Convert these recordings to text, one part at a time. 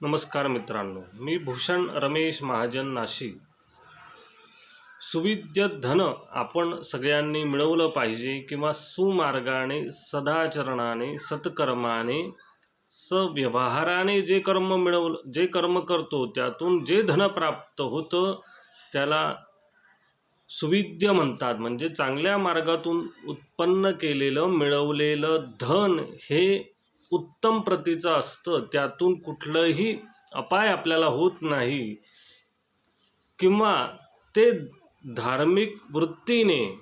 नमस्कार मित्रांनो मी भूषण रमेश महाजन नाशिक. सुविद्य धन आपण सगळ्यांनी मिळवलं पाहिजे किंवा सुमार्गाने सदाचरणाने सत्कर्माने सव्यवहाराने जे कर्म मिळवलं जे कर्म करतो त्यातून जे धन प्राप्त होतं त्याला सुविद्य म्हणतात. म्हणजे चांगल्या मार्गातून उत्पन्न केलेलं मिळवलेलं धन हे उत्तम प्रतीचं असतं त्यातून कुठलंही अपाय आपल्याला होत नाही. किंवा ते धार्मिक वृत्तीने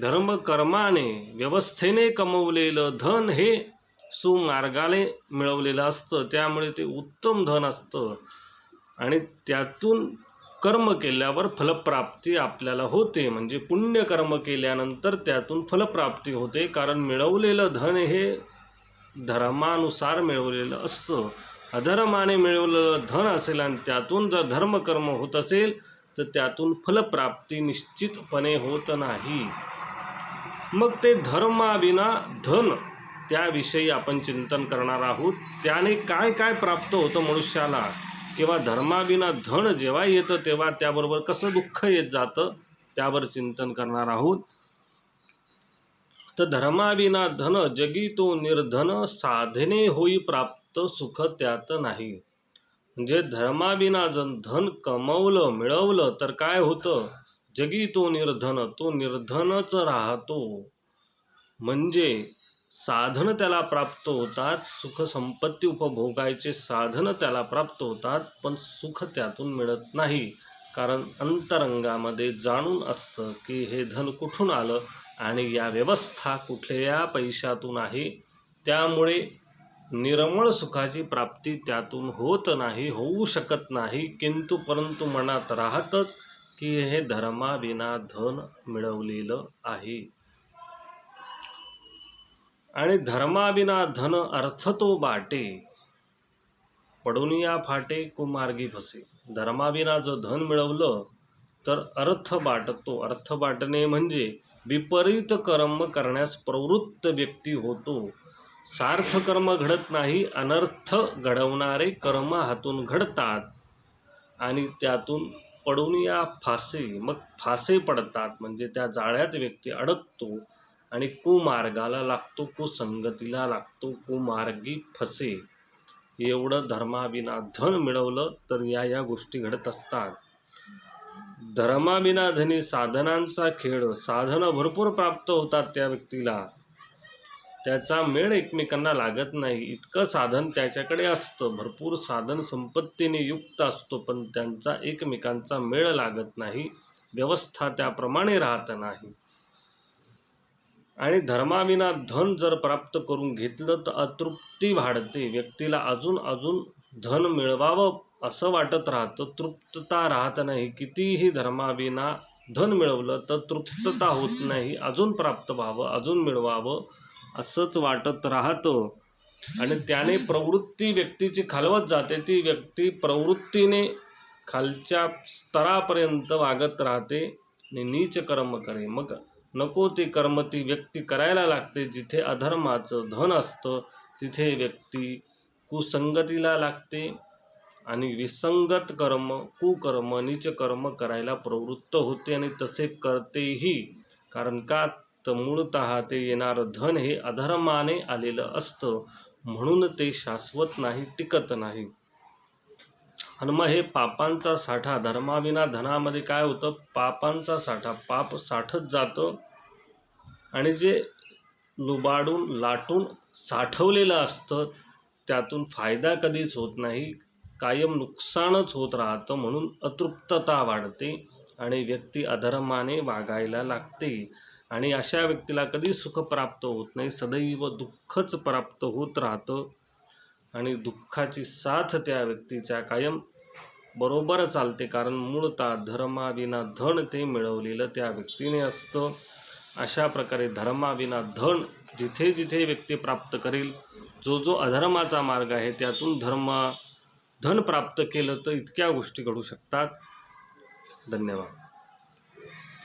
धर्मकर्माने व्यवस्थेने कमवलेलं धन हे सुमार्गाने मिळवलेलं असतं. त्यामुळे ते उत्तम धन असतं. आणि त्यातून कर्म केल्यावर फलप्राप्ती आपल्याला होते. म्हणजे पुण्यकर्म केल्यानंतर त्यातून फलप्राप्ती होते. कारण मिळवलेलं धन हे धर्मानुसार मिळवलेलं असतं. अधर्माने मिळवलेलं धन असेल आणि त्यातून जर धर्मकर्म होत असेल तर त्यातून फलप्राप्ती निश्चितपणे होत नाही. मग ते धर्माविना धन त्याविषयी आपण चिंतन करणार आहोत. त्याने काय काय प्राप्त होतं मनुष्याला? किंवा धर्माविना धन जेव्हा येतं तेव्हा त्याबरोबर कसं दुःख येत जातं? त्यावर चिंतन करणार आहोत. तर धर्माविना धन जगी तो निर्धन साधने होई प्राप्त सुख त्यात नाही. म्हणजे धर्माविना जन धन कमवलं मिळवलं तर काय होतं? जगी तो निर्धन तो निर्धनच राहतो. म्हणजे साधन त्याला प्राप्त होतात सुख संपत्ती उपभोगायचे साधन त्याला प्राप्त होतात पण सुख त्यातून मिळत नाही. कारण अंतरंगामध्ये जाणून असतं की हे धन कुठून आलं आणि या व्यवस्था कुठल्या पैशातून आहे? त्यामुळे निर्मळ सुखाची प्राप्ती त्यातून होत नाही होऊ शकत नाही. किंतु परंतु मनात राहतच की हे धर्माविना धन मिळवलेलं आहे. आणि धर्माविना धन अर्थ तो बाटे. पडून या फाटे कुमार्गी फसे. धर्माविना जर धन मिळवलं तर अर्थ बाटतो. अर्थ बाटणे म्हणजे विपरीत कर्म करण्यास प्रवृत्त व्यक्ती होतो. सार्थ कर्म घडत नाही अनर्थ घडवणारे कर्म हातून घडतात आणि त्यातून पडून या फासे मग फासे पडतात. म्हणजे त्या जाळ्यात व्यक्ती अडकतो आणि कुमार्गाला लागतो कुसंगतीला लागतो कुमार्गी फसे. एवढं धर्माविना धन मिळवलं तर या या गोष्टी घडत असतात. धर्माविना धनी साधनांचा खेळ साधनं भरपूर प्राप्त होतात त्या व्यक्तीला. त्याचा मेळ एकमेकांना लागत नाही. इतकं साधन त्याच्याकडे असतं. भरपूर साधन संपत्तीने युक्त असतो पण त्यांचा एकमेकांचा मेळ लागत नाही. व्यवस्था त्याप्रमाणे राहत नाही. आणि धर्माविना धन जर प्राप्त करून घेतलं तर अतृप्ती वाढते. व्यक्तीला अजून अजून धन मिळवावं असं वाटत राहतं. तृप्तता राहत नाही. कितीही धर्माविना धन मिळवलं तर तृप्तता होत नाही. अजून प्राप्त व्हावं अजून मिळवावं असंच वाटत राहतं. आणि त्याने प्रवृत्ती व्यक्तीची खालवत जाते. ती व्यक्ती प्रवृत्तीने खालच्या स्तरापर्यंत वागत राहते आणि नीच कर्म करे. मग नको ते कर्म ती व्यक्ती करायला लागते. जिथे अधर्माचं धन असतं तिथे व्यक्ती कुसंगतीला लागते आणि विसंगत कर्म कुकर्म नीच कर्म करायला प्रवृत्त होते आणि तसे करतेही. कारण का? तर मूळत ते येणारं धन हे अधर्माने आलेलं असतं. म्हणून ते शाश्वत नाही टिकत नाही. आणि मग हे पापांचा साठा धर्माविना धनामध्ये काय होतं? पापांचा साठा पाप साठत जातं. आणि जे लुबाडून लाटून साठवलेलं असतं त्यातून फायदा कधीच होत नाही. कायम नुकसानच होत राहतं म्हणून अतृप्तता वाढते आणि व्यक्ती अधर्माने वागायला लागते. आणि अशा व्यक्तीला कधी सुख प्राप्त होत नाही सदैव दुःखच प्राप्त होत राहतं. आणि दुःखाची साथ त्या व्यक्तीच्या कायम बरोबर चालते. कारण मूळतः धर्माविना धन ते मिळवलेलं त्या व्यक्तीने असतं. अशा प्रकारे धर्माविना धन जिथे जिथे व्यक्ती प्राप्त करेल जो जो अधर्माचा मार्ग आहे त्यातून धर्म धन प्राप्त केलं तर इतक्या गोष्टी घडू शकतात. धन्यवाद.